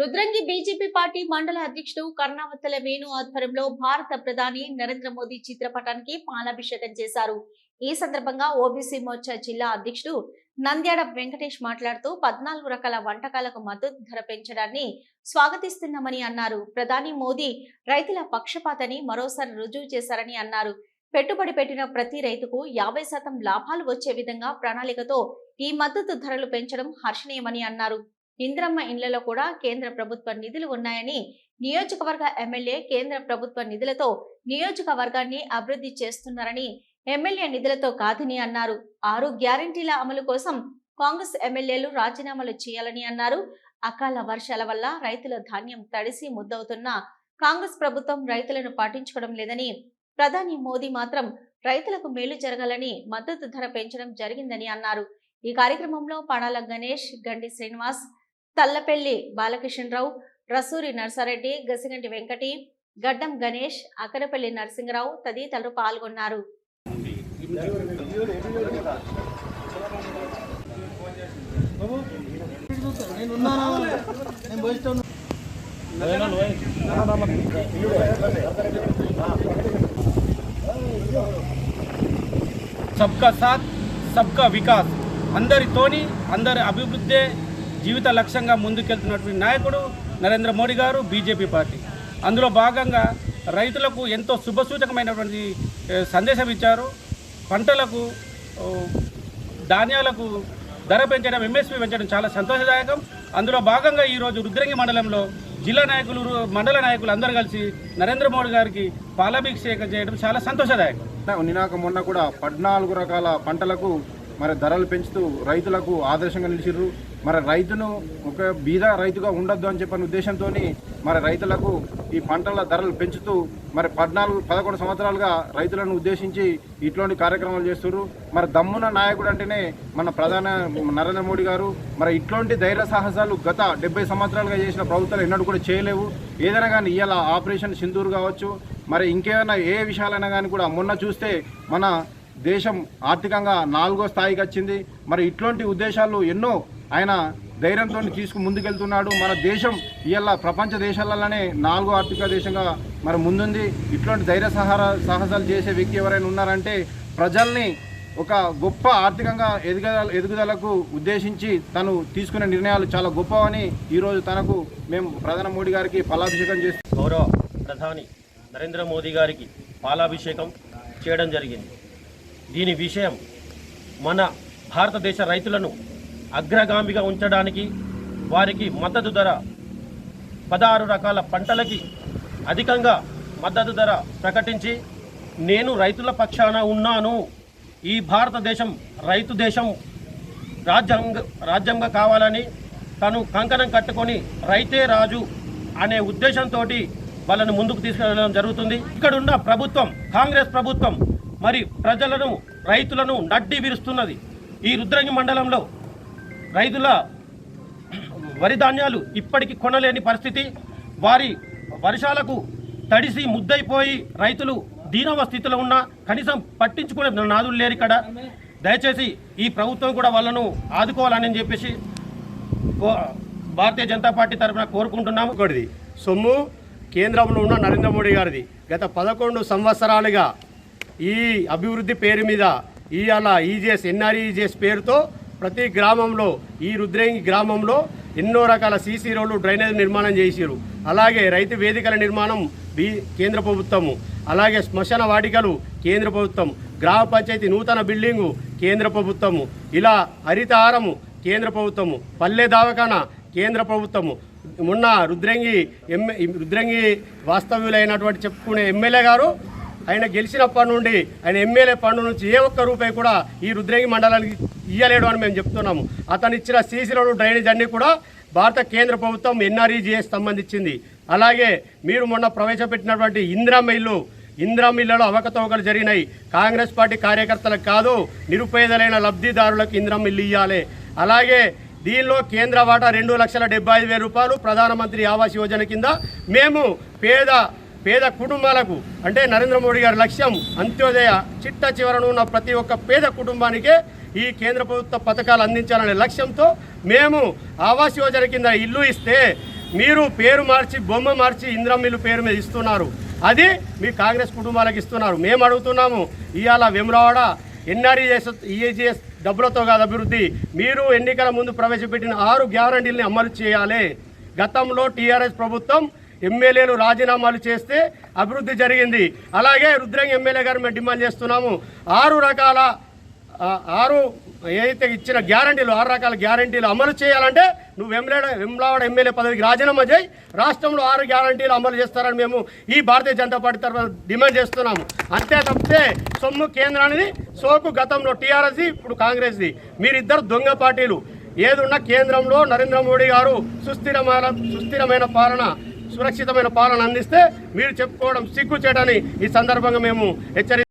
Rudrangi BJP party మండల అధ్యక్షుడు కర్ణావత్తల వేణు ఆధ్వర్యంలో భారత ప్రధాని నరేంద్ర మోదీ చిత్రపటానికి పాలాభిషేకం చేశారు. ఈ సందర్భంగా ఓబీసీ మోర్చా జిల్లా అధ్యక్షుడు నంద్యాడ వెంకటేష్ మాట్లాడుతూ పద్నాలుగు రకాల వంటకాలకు మద్దతు ధర పెంచడాన్ని స్వాగతిస్తున్నామని అన్నారు. ప్రధాని మోదీ రైతుల పక్షపాతని మరోసారి రుజువు చేశారని అన్నారు. పెట్టుబడి పెట్టిన ప్రతి రైతుకు యాభై శాతం లాభాలు వచ్చే విధంగా ప్రణాళికతో ఈ మద్దతు ధరలు పెంచడం హర్షణీయమని అన్నారు. ఇంద్రమ్మ ఇండ్లలో కూడా కేంద్ర ప్రభుత్వ నిధులు ఉన్నాయని నియోజకవర్గ ఎమ్మెల్యే కేంద్ర ప్రభుత్వ నిధులతో నియోజకవర్గాన్ని అభివృద్ధి చేస్తున్నారని ఎమ్మెల్యే నిధులతో కాదని అన్నారు. ఆరు గ్యారంటీల అమలు కోసం కాంగ్రెస్ ఎమ్మెల్యేలు రాజీనామాలు చేయాలని అన్నారు. అకాల వర్షాల వల్ల రైతుల ధాన్యం తడిసి ముద్దవుతున్న కాంగ్రెస్ ప్రభుత్వం రైతులను పాటించుకోవడం లేదని ప్రధాని మోదీ మాత్రం రైతులకు మేలు జరగాలని మద్దతు ధర పెంచడం జరిగిందని అన్నారు. ఈ కార్యక్రమంలో పడాల గణేష్ గండి శ్రీనివాస్ తల్లపెల్లి బాలకిషన్రావు రసూరి నర్సారెడ్డి గసిగంటి వెంకటి గడ్డం గణేష్ అక్కడపల్లి నరసింహరావు తదితరులు పాల్గొన్నారు. సబ్కా సాత్ సబ్కా వికాస్. అందరితోని అందరి అభివృద్ధే జీవిత లక్ష్యంగా ముందుకెళ్తున్నటువంటి నాయకుడు నరేంద్ర మోడీ గారు బీజేపీ పార్టీ. అందులో భాగంగా రైతులకు ఎంతో శుభసూచకమైనటువంటి సందేశం ఇచ్చారు. పంటలకు ధాన్యాలకు ధర పెంచడం ఎంఎస్పీ పెంచడం చాలా సంతోషదాయకం. అందులో భాగంగా ఈరోజు రుద్రంగి మండలంలో జిల్లా నాయకులు మండల నాయకులు అందరూ కలిసి నరేంద్ర మోడీ గారికి పాలాభిషేకం చేయడం చాలా సంతోషదాయకం. నినాక మొన్న కూడా పద్నాలుగు రకాల పంటలకు మరి ధరలు పెంచుతూ రైతులకు ఆదర్శంగా నిలిచిర్రు. మరి రైతును ఒక బీద రైతుగా ఉండొద్దు అని చెప్పిన ఉద్దేశంతో మరి రైతులకు ఈ పంటల ధరలు పెంచుతూ మరి పద్నాలుగు పదకొండు సంవత్సరాలుగా రైతులను ఉద్దేశించి ఇట్లాంటి కార్యక్రమాలు చేస్తున్నారు మరి దమ్మున నాయకుడు అంటేనే మన ప్రధాన నరేంద్ర మోడీ గారు. మరి ఇట్లాంటి ధైర్య సాహసాలు గత డెబ్బై సంవత్సరాలుగా చేసిన ప్రభుత్వాలు ఎన్నడూ కూడా చేయలేవు. ఏదైనా కానీ ఇవాళ ఆపరేషన్ సింధూర్ కావచ్చు మరి ఇంకేమైనా ఏ విషయాలైనా కానీ కూడా మొన్న చూస్తే మన దేశం ఆర్థికంగా నాలుగో స్థాయికి వచ్చింది. మరి ఇట్లాంటి ఉద్దేశాలు ఎన్నో ఆయన ధైర్యంతో తీసుకు ముందుకెళ్తున్నాడు. మన దేశం ఇవాళ ప్రపంచ దేశాలలోనే నాలుగో ఆర్థిక దేశంగా మరి ముందుంది. ఇట్లాంటి ధైర్య సహార సాహసాలు చేసే వ్యక్తి ఎవరైనా ఉన్నారంటే ప్రజల్ని ఒక గొప్ప ఆర్థికంగా ఎదుగుదల ఎదుగుదలకు ఉద్దేశించి తను తీసుకునే నిర్ణయాలు చాలా గొప్పవని ఈరోజు తనకు మేము ప్రధాని మోడీ గారికి పాలాభిషేకం చేసి గౌరవ ప్రధాని నరేంద్ర మోదీ గారికి పాలాభిషేకం చేయడం జరిగింది. దీని విషయం మన భారతదేశ రైతులను అగ్రగామిగా ఉంచడానికి వారికి మద్దతు ధర పదహారు రకాల పంటలకి అధికంగా మద్దతు ధర ప్రకటించి నేను రైతుల పక్షాన ఉన్నాను. ఈ భారతదేశం రైతు దేశం. రాజ్యాంగ రాజ్యంగా కావాలని తను కంకణం కట్టుకొని రైతే రాజు అనే ఉద్దేశంతో వాళ్ళను ముందుకు తీసుకెళ్ళడం జరుగుతుంది. ఇక్కడున్న ప్రభుత్వం కాంగ్రెస్ ప్రభుత్వం మరి ప్రజలను రైతులను నడ్డి విరుస్తున్నది. ఈ రుద్రంగి మండలంలో రైతుల వరి ధాన్యాలు ఇప్పటికి కొనలేని పరిస్థితి. వారి వర్షాలకు తడిసి ముద్దైపోయి రైతులు దీనవ స్థితిలో ఉన్న కనీసం పట్టించుకునే నాదులు లేరు ఇక్కడ. దయచేసి ఈ ప్రభుత్వం కూడా వాళ్ళను ఆదుకోవాలని చెప్పేసి కో- భారతీయ జనతా పార్టీ తరఫున కోరుకుంటున్నాము. ఒకటిది సొమ్ము కేంద్రంలో ఉన్న నరేంద్ర మోడీ గారిది. గత పదకొండు సంవత్సరాలుగా ఈ అభివృద్ధి పేరు మీద ఇవాళ ఈజీఎస్ ఎన్ఆర్ఈజీఎస్ పేరుతో ప్రతి గ్రామంలో ఈ రుద్రేంగి గ్రామంలో ఎన్నో రకాల సీసీ రోడ్లు డ్రైనేజ్ నిర్మాణం చేసిరు అలాగే రైతు వేదికల నిర్మాణం బీ కేంద్ర ప్రభుత్వము. అలాగే శ్మశాన వాటికలు కేంద్ర ప్రభుత్వం. గ్రామ పంచాయతీ నూతన బిల్డింగు కేంద్ర ప్రభుత్వము. ఇలా హరితహారము కేంద్ర ప్రభుత్వము. పల్లె దవాఖానా కేంద్ర ప్రభుత్వము. మొన్న రుద్రంగి ఎమ్మె రుద్రంగి వాస్తవ్యులైనటువంటి చెప్పుకునే ఎమ్మెల్యే గారు ఆయన గెలిచినప్పటి నుండి ఆయన ఎమ్మెల్యే ఫండ్ నుంచి ఏ ఒక్క రూపాయి కూడా ఈ రుద్రేగి మండలానికి ఇయ్యలేడు అని మేము చెప్తున్నాము. అతను ఇచ్చిన సీసీ రోడ్డు డ్రైనేజ్ అన్నీ కూడా భారత కేంద్ర ప్రభుత్వం ఎన్ఆర్ఈజీఎస్ సంబంధించింది. అలాగే మీరు మొన్న ప్రవేశపెట్టినటువంటి ఇందిరా ఇల్లు ఇందిరా మిల్లలో అవకతవకలు జరిగినాయి. కాంగ్రెస్ పార్టీ కార్యకర్తలకు కాదు నిరుపేదలైన లబ్ధిదారులకు ఇందిరా ఇల్లు ఇవ్వాలి అలాగే దీనిలో కేంద్ర వాటా రెండు లక్షల డెబ్బై ఐదు వేల రూపాయలు ప్రధానమంత్రి ఆవాస్ యోజన కింద మేము పేద పేద కుటుంబాలకు అంటే నరేంద్ర మోడీ గారి లక్ష్యం అంత్యోదయ చిట్ట చివరను ఉన్న ప్రతి ఒక్క పేద కుటుంబానికే ఈ కేంద్ర ప్రభుత్వ పథకాలు అందించాలనే లక్ష్యంతో మేము ఆవాస్ యోజన కింద ఇల్లు ఇస్తే మీరు పేరు మార్చి బొమ్మ మార్చి ఇంద్రమిల్లు పేరు మీద ఇస్తున్నారు. అది మీ కాంగ్రెస్ కుటుంబాలకు ఇస్తున్నారు. మేము అడుగుతున్నాము ఇవాళ వెమ్రవాడ ఎన్ఆర్ఈఎస్ ఈఏజీఎస్ డబ్బులతో కాదు అభివృద్ధి. మీరు ఎన్నికల ముందు ప్రవేశపెట్టిన ఆరు గ్యారంటీల్ని అమలు చేయాలి. గతంలో టీఆర్ఎస్ ప్రభుత్వం ఎమ్మెల్యేలు రాజీనామాలు చేస్తే అభివృద్ధి జరిగింది. అలాగే రుద్రంగి ఎమ్మెల్యే గారు మేము డిమాండ్ చేస్తున్నాము. ఆరు రకాల ఆరు ఏదైతే ఇచ్చిన గ్యారంటీలు ఆరు రకాల గ్యారంటీలు అమలు చేయాలంటే నువ్వు వెమ్లాడ వెమ్లావాడ ఎమ్మెల్యే పదవికి రాజీనామా చేయి. రాష్ట్రంలో ఆరు గ్యారంటీలు అమలు చేస్తారని మేము ఈ భారతీయ జనతా పార్టీ తరఫున డిమాండ్ చేస్తున్నాము. అంతే తప్పితే సొమ్ము కేంద్రానికి సోకు గతంలో టీఆర్ఎస్ ఇప్పుడు కాంగ్రెస్ది. మీరిద్దరు దొంగ పార్టీలు. ఏదున్నా కేంద్రంలో నరేంద్ర మోడీ గారు సుస్థిరమైన సుస్థిరమైన పాలన సురక్షితమైన పాలన అందిస్తే మీరు చెప్పుకోవడం సిగ్గు చేయడని ఈ సందర్భంగా మేము హెచ్చరి